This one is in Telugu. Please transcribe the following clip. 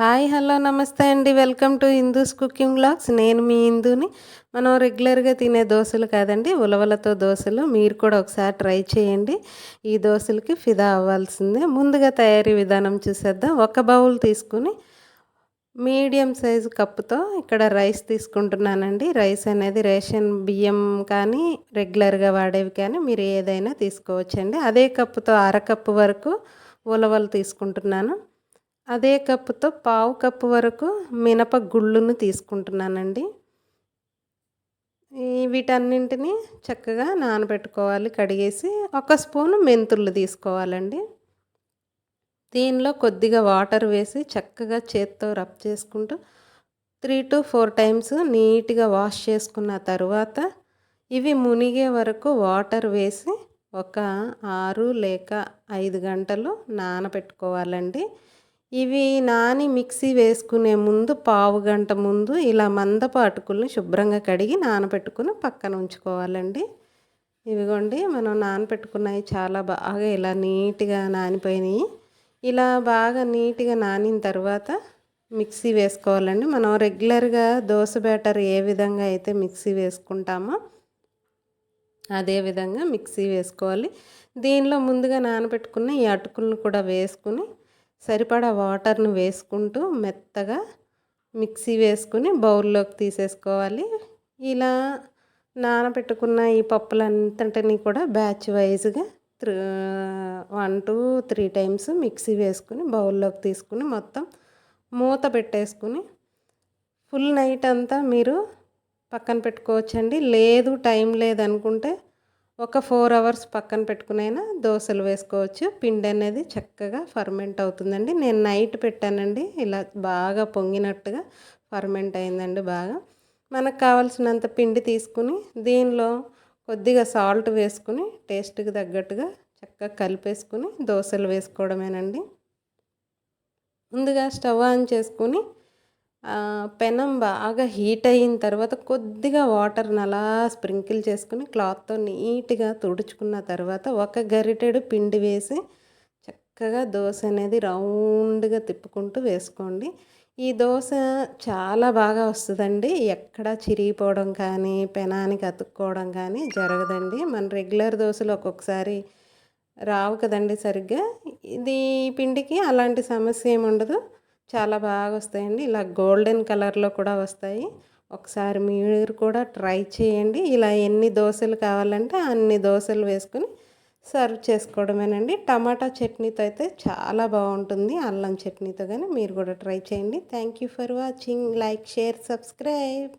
హాయ్ హలో నమస్తే అండి. Welcome to Hindu's cooking blogs నేను మీ హిందూని మనం రెగ్యులర్గా తినే దోశలు కాదండి ఉలవలతో దోశలు. మీరు కూడా ఒకసారి ట్రై చేయండి. ఈ దోశలకి ఫిదా అవ్వాల్సిందే. ముందుగా తయారీ విధానం చూసేద్దాం. ఒక బౌల్ తీసుకుని మీడియం సైజు కప్పుతో ఇక్కడ రైస్ తీసుకుంటున్నానండి. రైస్ అనేది రేషన్ బియ్యం కానీ రెగ్యులర్గా వాడేవి కానీ మీరు ఏదైనా తీసుకోవచ్చండి. అదే కప్పుతో అరకప్పు వరకు ఉలవలు తీసుకుంటున్నాను. అదే కప్పుతో పావు కప్పు వరకు మినప గుళ్ళును తీసుకుంటున్నానండి. వీటన్నింటినీ చక్కగా నానబెట్టుకోవాలి కడిగేసి ఒక స్పూను మెంతులు తీసుకోవాలండి. దీనిలో కొద్దిగా వాటర్ వేసి చక్కగా చేత్తో రబ్ చేసుకుంటూ త్రీ టు ఫోర్ టైమ్స్ నీట్గా వాష్ చేసుకున్న తర్వాత ఇవి మునిగే వరకు వాటర్ వేసి ఒక ఆరు లేక ఐదు గంటలు నానబెట్టుకోవాలండి. ఇవి నాని మిక్సీ వేసుకునే ముందు పావు గంట ముందు ఇలా మందపు అటుకుల్ని శుభ్రంగా కడిగి నానబెట్టుకుని పక్కన ఉంచుకోవాలండి. ఇవిగోండి మనం నానబెట్టుకున్నవి చాలా బాగా ఇలా నీట్గా నానిపోయినాయి. ఇలా బాగా నీట్గా నానిన తర్వాత మిక్సీ వేసుకోవాలండి. మనం రెగ్యులర్గా దోశ బ్యాటర్ ఏ విధంగా అయితే మిక్సీ వేసుకుంటామో అదే విధంగా మిక్సీ వేసుకోవాలి. దీనిలో ముందుగా నానబెట్టుకున్న ఈ అటుకులను కూడా వేసుకుని సరిపడా వాటర్ను వేసుకుంటూ మెత్తగా మిక్సీ వేసుకుని బౌల్లోకి తీసేసుకోవాలి. ఇలా నానబెట్టుకున్న ఈ పప్పులంతటిని కూడా బ్యాచ్ వైజ్గా three one two three times mixie వేసుకుని బౌల్లోకి తీసుకుని మొత్తం మూత పెట్టేసుకుని ఫుల్ నైట్ అంతా మీరు పక్కన పెట్టుకోవచ్చండి. లేదు టైం లేదనుకుంటే ఒక ఫోర్ అవర్స్ పక్కన పెట్టుకునైనా దోశలు వేసుకోవచ్చు. పిండి అనేది చక్కగా ఫర్మెంట్ అవుతుందండి. నేను నైట్ పెట్టానండి. ఇలా బాగా పొంగినట్టుగా ఫర్మెంట్ అయిందండి బాగా. మనకు కావాల్సినంత పిండి తీసుకుని దీనిలో కొద్దిగా సాల్ట్ వేసుకుని టేస్ట్కి తగ్గట్టుగా చక్కగా కలిపేసుకుని దోశలు వేసుకోవడమేనండి. ముందుగా స్టవ్ ఆన్ చేసుకుని పెనం బాగా హీట్ అయిన తర్వాత కొద్దిగా వాటర్ని అలా స్ప్రింకిల్ చేసుకుని క్లాత్తో నీట్గా తుడుచుకున్న తర్వాత ఒక గరిటెడు పిండి వేసి చక్కగా దోశ అనేది రౌండ్గా తిప్పుకుంటూ వేసుకోండి. ఈ దోశ చాలా బాగా వస్తుందండి. ఎక్కడ చిరిగిపోవడం కానీ పెనానికి అతుక్కోవడం కానీ జరగదండి. మన రెగ్యులర్ దోశలు ఒక్కొక్కసారి రావు కదండి సరిగ్గా. ఇది పిండికి అలాంటి సమస్య ఏమి ఉండదు చాలా బాగా వస్తాయండి. ఇలా గోల్డెన్ కలర్లో కూడా వస్తాయి. ఒకసారి మీరు కూడా ట్రై చేయండి. ఇలా ఎన్ని దోశలు కావాలంటే అన్ని దోశలు వేసుకొని సర్వ్ చేసుకోవడమేనండి. టమాటా చట్నీతో అయితే చాలా బాగుంటుంది. అల్లం చట్నీతో కానీ మీరు కూడా ట్రై చేయండి. Thank you for watching. Like share subscribe.